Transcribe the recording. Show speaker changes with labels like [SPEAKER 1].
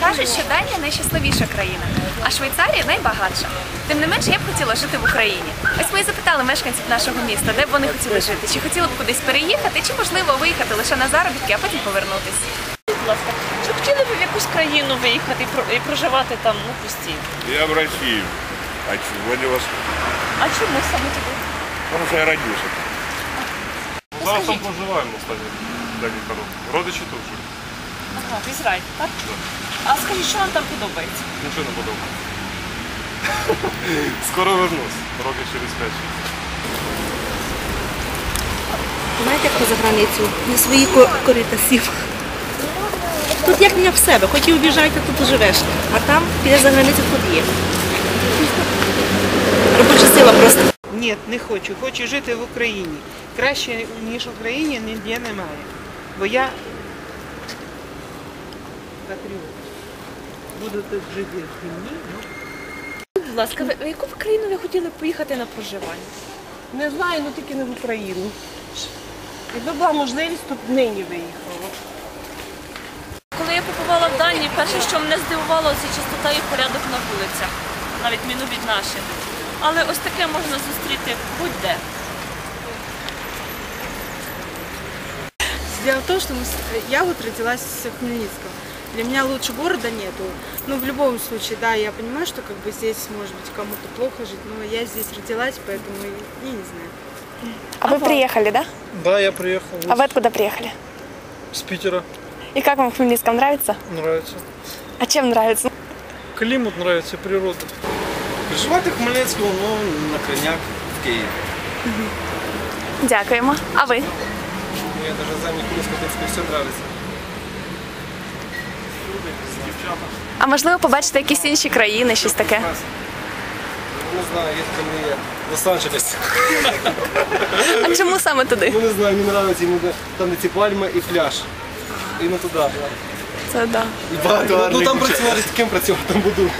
[SPEAKER 1] Кажуть, що Данія найщасливіша країна, а Швейцарія найбагатша. Тим не менше, я б хотіла жити в Україні. Ось ми і запитали мешканців нашого міста, де б вони хотіли жити, чи хотіли б кудись переїхати, чи можливо виїхати лише на заробітки, а потім повернутись.
[SPEAKER 2] Будь ласка, чи хотіли б в якусь країну виїхати і проживати там ну, постійно?
[SPEAKER 3] Я в Россию. А чё, Владивосток?
[SPEAKER 2] А чому саме туди?
[SPEAKER 3] Потому что я родился.
[SPEAKER 4] Зараз там проживаємо років. Родичі тут живуть.
[SPEAKER 2] Ага, в Ізраїль, так? А скажіть, що вам там подобається?
[SPEAKER 4] Нічого не подобається. Скоро вернусь. Років через 5
[SPEAKER 5] Знаєте, як за границю? На свої ко- корита сів. Тут як не в себе, хоч і обіжайте, тут живеш. А там підеш за границю, тут є. Робоча сила просто.
[SPEAKER 6] Ні, не хочу. Хочу жити в Україні. Краще, ніж в Україні, ніде немає. Бо я патріот. Буду тут жити в сім'ї. ну,
[SPEAKER 2] Будь ласка, в яку б країну ви хотіли б поїхати на проживання?
[SPEAKER 7] Не знаю, ну тільки не в Україну. Якби була можливість, то б нині виїхала.
[SPEAKER 2] Коли я побувала в Данії, перше, що мене здивувало, це чистота і порядок на вулицях, на відміну від наших. Але ось таке можна зустріти будь-де.
[SPEAKER 8] Дело в том, что мы с- я вот родилась в Хмельницком. Для меня лучше города нету. Ну, в любом случае, да, я понимаю, что как бы здесь, может быть, кому-то плохо жить, но я здесь родилась, поэтому я, я не знаю.
[SPEAKER 1] А ви приїхали, да?
[SPEAKER 9] Да, я приехал
[SPEAKER 1] А ви откуда приїхали?
[SPEAKER 9] с Питера.
[SPEAKER 1] І як вам в Хмельницьком нравится?
[SPEAKER 9] Нравится.
[SPEAKER 1] А чим нравится?
[SPEAKER 9] Климат нравится, природа.
[SPEAKER 10] Проживати в Хмельницькому, ну, на крайняк в Києві.
[SPEAKER 1] Дякуємо. А ви?
[SPEAKER 10] Ну, я навіть замі Хмельницького, в принципі, все Нравиться.
[SPEAKER 1] А можливо, побачите якісь інші країни, щось таке?
[SPEAKER 10] Не знаю, є там є. Лос-Анджелес.
[SPEAKER 1] А чому саме туди?
[SPEAKER 10] Ну, не знаю, мені подобається іменно там, де ці пальми і пляж. І не туди.
[SPEAKER 1] Це да.
[SPEAKER 10] І багато Ну, там працювати, з ким працювати, там буду.